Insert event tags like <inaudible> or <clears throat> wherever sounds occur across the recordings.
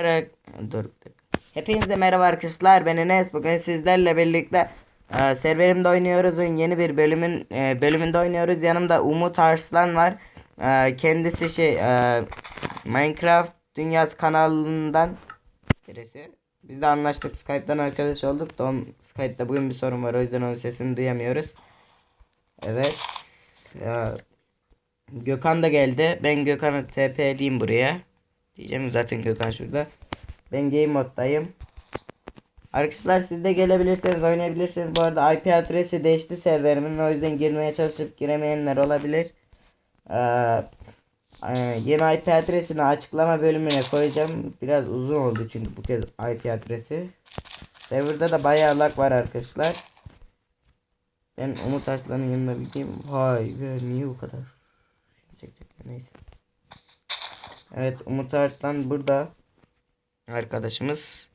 Dur. Hepinize merhaba arkadaşlar. Ben Enes. Bugün sizlerle birlikte e, serverimde oynuyoruz'un yeni bir bölümün e, bölümünde oynuyoruz. Yanımda Umut Arslan var. E, kendisi şey e, Minecraft Dünyası kanalından birisi. Biz de anlaştık. Skype'dan arkadaş olduk. Da onun, Skype'da bugün bir sorun var. O yüzden onun sesini duyamıyoruz. Evet. Ya, Gökhan da geldi. Ben Gökhan'ı TP'leyeyim buraya. Diyeceğim zaten Gökhan şurada. Ben game moddayım. Arkadaşlar siz de gelebilirsiniz, oynayabilirsiniz. Bu arada IP adresi değişti serverimin. O yüzden girmeye çalışıp giremeyenler olabilir. Ee, e, yeni IP adresini açıklama bölümüne koyacağım. Biraz uzun oldu çünkü bu kez IP adresi. Serverda da bayağı lag var arkadaşlar. Ben Umut Arslan'ın yanına gideyim. Hay be niye bu kadar? Çek çek neyse. Evet Umut Arslan burada. Arkadaşımız.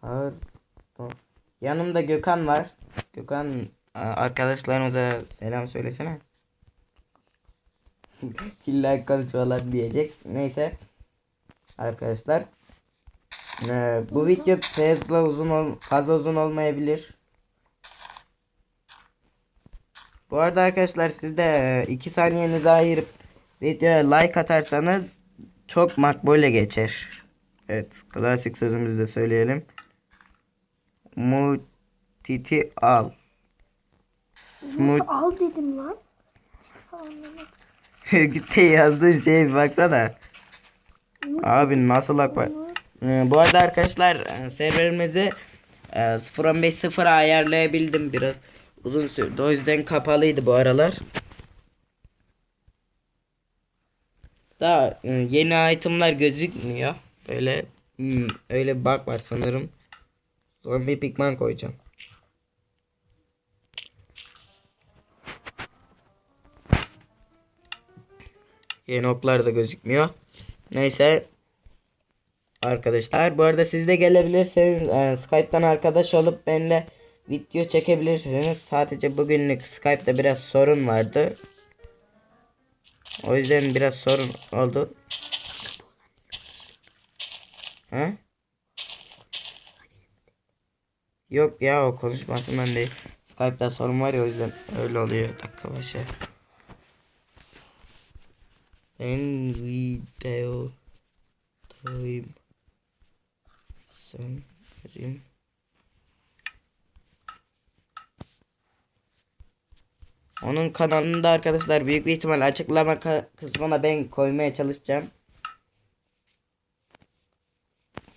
Pardon. Yanımda Gökhan var. Gökhan arkadaşlarımıza selam söylesene. <laughs> İlla konuşmalar diyecek. Neyse. Arkadaşlar. Ee, bu video fazla uzun ol fazla uzun olmayabilir. Bu arada arkadaşlar siz de 2 saniyenizi ayırıp videoya like atarsanız çok makbule geçer. Evet klasik sözümüzü de söyleyelim. Mutiti al. Yumurta al dedim lan. <laughs> Gitti yazdığın bir baksana. Abi nasıl lag var. Ee, bu arada arkadaşlar e, serverimizi e, 0.15.0'a ayarlayabildim biraz. Uzun sürdü. O yüzden kapalıydı bu aralar. Daha e, yeni itemlar gözükmüyor. Böyle hmm, öyle bir bug var sanırım. Sonra bir pigman koyacağım. Yeni oklar da gözükmüyor. Neyse. Arkadaşlar bu arada siz de gelebilirsiniz. Ee, Skype'tan arkadaş olup benimle video çekebilirsiniz. Sadece bugünlük Skype'da biraz sorun vardı. O yüzden biraz sorun oldu. He? Yok ya o konuşmasından değil. Skype'da sorun var ya o yüzden öyle oluyor. Dakika başı. En video time sen Onun kanalında arkadaşlar büyük bir ihtimal açıklama kısmına ben koymaya çalışacağım.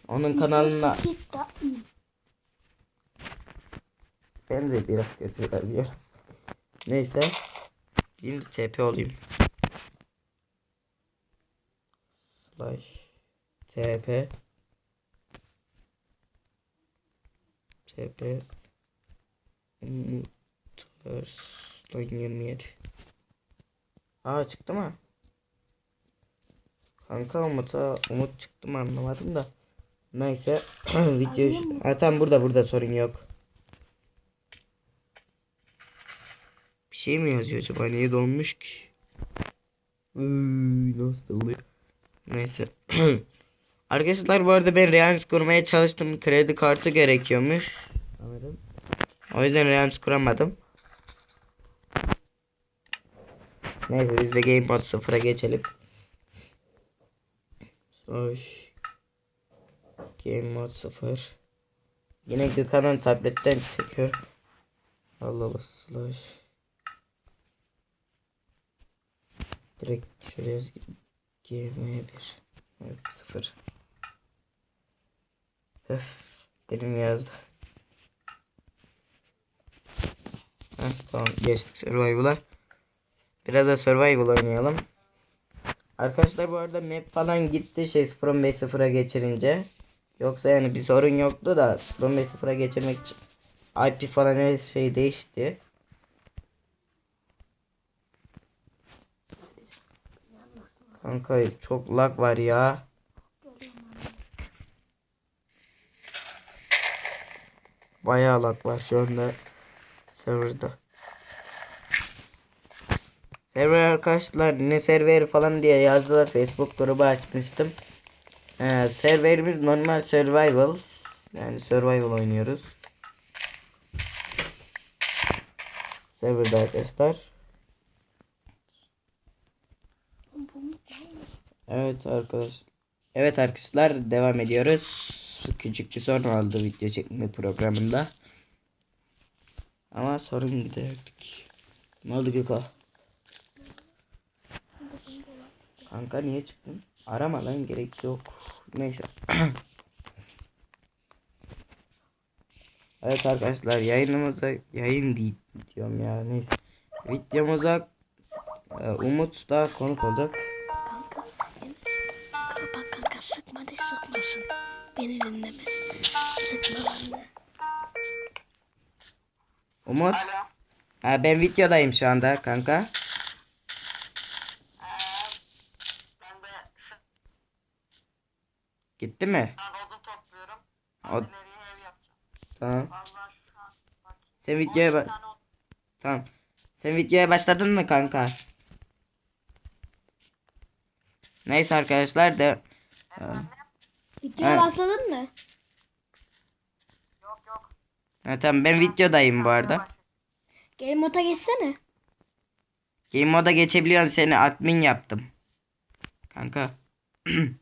Onun kanalına ben de biraz kötü görüyorum. Neyse. Şimdi TP olayım. Slash TP TP Muterslan 27 Aa çıktı mı? Kanka Umut'a Umut çıktı mı anlamadım da. Neyse <clears throat> video ha, tamam burada burada sorun yok. Bir şey mi yazıyor acaba? Niye donmuş ki? Iy, nasıl oluyor? Neyse. <clears throat> Arkadaşlar bu arada ben Realms kurmaya çalıştım. Kredi kartı gerekiyormuş. Anladım. O yüzden Realms kuramadım. Neyse biz de Game Mode 0'a geçelim. Slash Game Mode 0 Yine Gökhan'ın tabletten çekiyor. Allah Allah slash Direkt şuraya yaz- GM1 Evet 0 Öf Benim yazdı Heh, tamam geçtik survival'a Biraz da survival oynayalım Arkadaşlar bu arada map falan gitti şey 0.5.0'a geçirince Yoksa yani bir sorun yoktu da 0.5.0'a geçirmek için IP falan her şey değişti Kanka çok lag var ya. Bayağı lag var şu anda serverda. Server arkadaşlar ne server falan diye yazdılar. Facebook grubu açmıştım. Ee, serverimiz normal survival. Yani survival oynuyoruz. Serverda arkadaşlar. Evet arkadaş. Evet arkadaşlar devam ediyoruz. Küçük bir sorun oldu video çekme programında. Ama sorun giderdik. Ne oldu Göko? Kanka niye çıktın? Arama lan gerek yok. Neyse. evet arkadaşlar yayınımıza yayın değil diyorum ya neyse. Videomuza e, Umut da konuk olacak. Kanka. Kanka bak kanka sıkma de sıkmasın. Beni dinlemesin. Sıkma. Umut. Ha, ben videodayım şu anda kanka. Ben de şu Gitti mi? an odun topluyorum. O- Abi nereye ev yapacağım? Tamam. Vallahi şu an bak. Sen videoya 12 bak. Tamam. Sen videoya başladın mı kanka? Neyse arkadaşlar de Videoya Evet. başladın mı? yok yok. ha, tamam ben videodayım bu arada. Game moda geçsene. Game moda geçebiliyorsun seni admin yaptım. Kanka. <clears throat>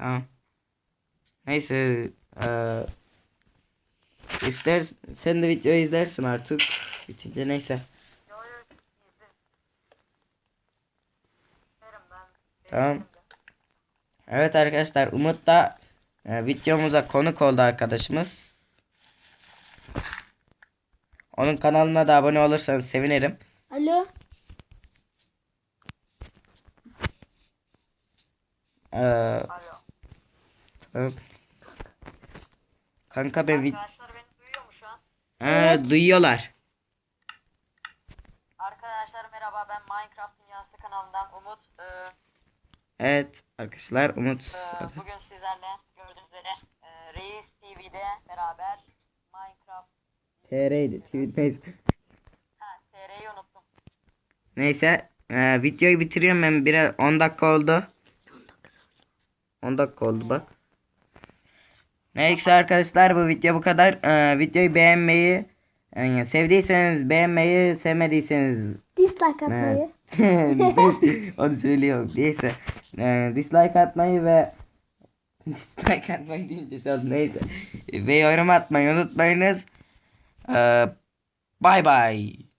Tamam. Neyse eee ister sen de videoyu izlersin artık. Bitince neyse. Tamam. Evet arkadaşlar Umut da e, videomuza konuk oldu arkadaşımız. Onun kanalına da abone olursanız sevinirim. Alo. Ee, Alo. Kanka ben vid- Arkadaşlar beni duyuyor mu şu an? Ee, duyuyorlar. Arkadaşlar merhaba ben Minecraft Dünyası kanalından Umut. Ee, Evet arkadaşlar Umut. e, bugün sizlerle gördüğünüz üzere e, Reis TV'de beraber Minecraft TR'ydi. TV neyse. ha TR'yi unuttum. Neyse e, videoyu bitiriyorum ben biraz 10 dakika oldu. 10 dakika oldu bak. Neyse arkadaşlar bu video bu kadar. E, videoyu beğenmeyi yani sevdiyseniz beğenmeyi sevmediyseniz Dislike atmayı. <laughs> Onu söylüyorum. Neyse. E, dislike atmayı ve <laughs> dislike atmayı deyince şu neyse. Ve yorum atmayı unutmayınız. E, bye bye.